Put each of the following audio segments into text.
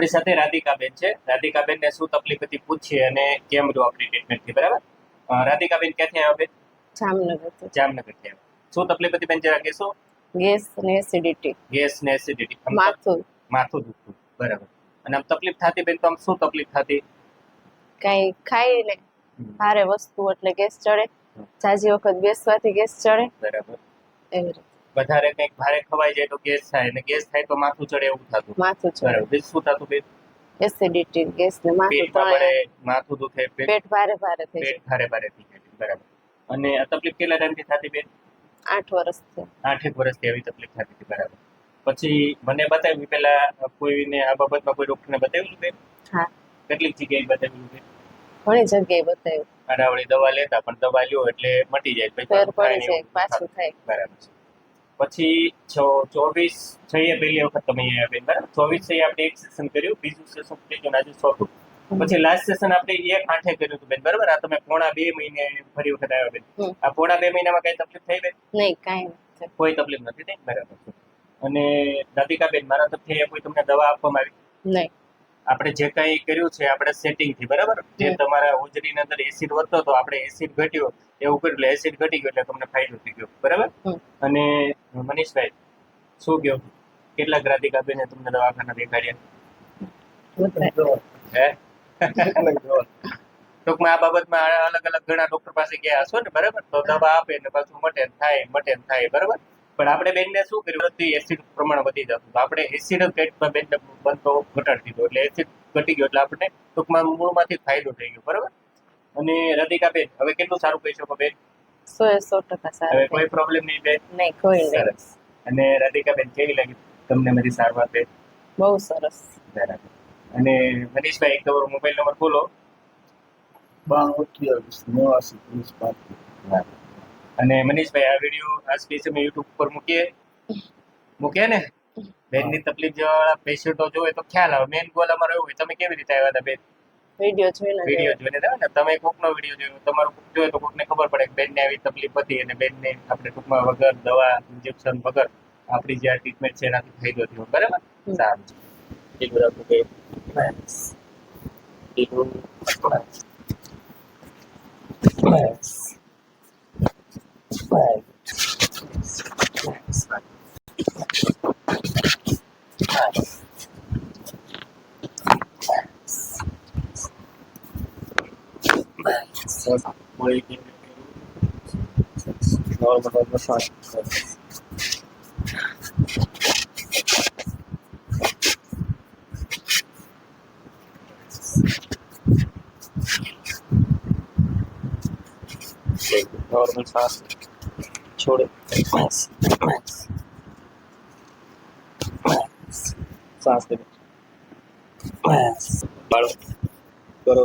આપણી સાથે રાધિકાબેન છે. રાધિકાબેનને શું તકલીફ હતી પૂછીએ અને કેમ રહ્યું આપણી ટ્રીટમેન્ટથી બરાબર? અ, રાધિકાબેન ક્યાંથી આવ્યા બેન? જામનગરથી. આવે શું તકલીફ હતી બેન જરા કહેશો? ગેસ ને એસિડિટી ગેસ ને એસિડિટી માથું. માથું દુખતું બરાબર. અને આમ તકલીફ થતી બેન તો આમ શું તકલીફ થતી? કઈ ખાઈ ને. ભારે વસ્તુ એટલે ગેસ ચડે. જાજી વખત બેસવાથી ગેસ ચડે. બરાબર. એવી વધારે કંઈક ભારે ખવાઈ જાય તો ગેસ થાય અને ગેસ થાય તો માથું ચડે એવું થતું. માથું ચડે. બરાબર. બીજું શું થતું બેન? એસિડિટી ગેસ ને માથું પડે માથું દુખે પેટ ભારે ભારે થઈ પેટ ભારે ભારે થઈ જાય બરાબર. અને આ તકલીફ કેટલા ટાઈમથી થતી બેન? આઠ વર્ષથી. આઠેક વર્ષથી આવી તકલીફ થતી હતી બરાબર. પછી મને બતાવ્યું પેલા કોઈને આ બાબતમાં કોઈ ડોક્ટરને બતાવ્યું બેન? હા. કેટલીક જગ્યાએ બતાવ્યું બેન? ઘણી જગ્યાએ બતાવ્યું. આડાવડી દવા લેતા પણ દવા લ્યો એટલે મટી જાય પછી ફેર પડી જાય પાછું થાય. બરાબર છે. પછી ચોવીસ છઈએ પહેલી વખત તમે અહીંયા બેન બરાબર? ચોવીસ છઈએ આપણે એક સેશન કર્યું બીજું સેશન ત્રીજું આજે ચોથું. પછી લાસ્ટ સેશન આપણે એક આઠે કર્યું હતું બેન બરાબર? આ તમે પોણા બે મહિને ફરી વખત આવ્યા બેન. આ પોણા બે મહિનામાં કઈ તકલીફ થઈ બેન? નહીં કાંઈ કોઈ તકલીફ નથી થઈ બરાબર છે. અને બેન મારા તરફથી કોઈ તમને દવા આપવામાં આવી? નહીં. આપણે જે કઈ કર્યું છે આપણે સેટિંગથી બરાબર? જે તમારા હોજરીની અંદર એસિડ વધતો હતો આપણે એસિડ ઘટ્યો એવું કર્યું એટલે એસિડ ઘટી ગયો એટલે તમને ફાયદો થઈ ગયો. બરાબર? અને મનીષભાઈ શું કહો? કેટલાક રાધિકાબેને તમને દવાખાના દેખાડ્યા? હે? ટૂંકમાં આ બાબતમાં અલગ અલગ ઘણા ડોક્ટર પાસે ગયા હશો ને બરાબર? તો દવા આપે ને પાછું મટે થાય મટે થાય બરાબર? પણ આપણે બેનને શું કર્યું? હતું એસિડ પ્રમાણ વધી જતું આપણે એસિડ પેટમાં બેનને બનતો ઘટાડી દીધો. એટલે એસિડ ઘટી ગયો એટલે આપણે ટૂંકમાં મૂળમાંથી માંથી ફાયદો થઈ ગયો બરાબર? અને રાધિકા બેન હવે કેટલું સારું કહી શકો બેન? સો સો ટકા હવે સારું કોઈ પ્રોબ્લેમ નહીં બેન? નહીં કોઈ સરસ. અને રાધિકા બેન કેવી લાગી તમને મારી સારવાર બેન? બહુ સરસ. બરાબર. અને મનીષભાઈ એક તમારો મોબાઈલ નંબર બોલો. બાણું અઠ્યાવીસ નેવાસી ત્રીસ પાંત્રીસ અને મનીષભાઈ આ વીડિયો આ સ્પેસ અમે યુટ્યુબ પર મૂકીએ. મૂકીએ ને? બેનની તકલીફ જેવા પેશન્ટો જોવે તો ખ્યાલ આવે. મેન ગોલ અમારો એવો હોય તમે કેવી રીતે આવ્યા હતા બેન? વીડિયો જોઈને વીડિયો જોઈને ને? તમે કોકનો વીડિયો જોયો? તમારો કોક જોયો તો કોકને ખબર પડે કે બેનને આવી તકલીફ હતી અને બેનને આપણે ટૂંકમાં વગર દવા ઇન્જેક્શન વગર આપણી જે ટ્રીટમેન્ટ છે એનાથી ફાયદો થયો. બરાબર. સારું. છે નોર્મલ શ્વાસ છોડે બસ બસ બસ શ્વાસ લે બાળો કરો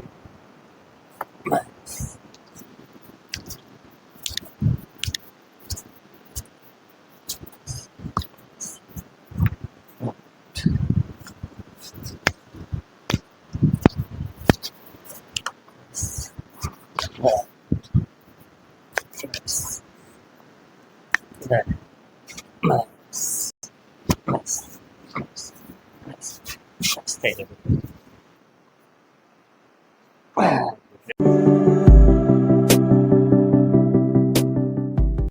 થઈ જશે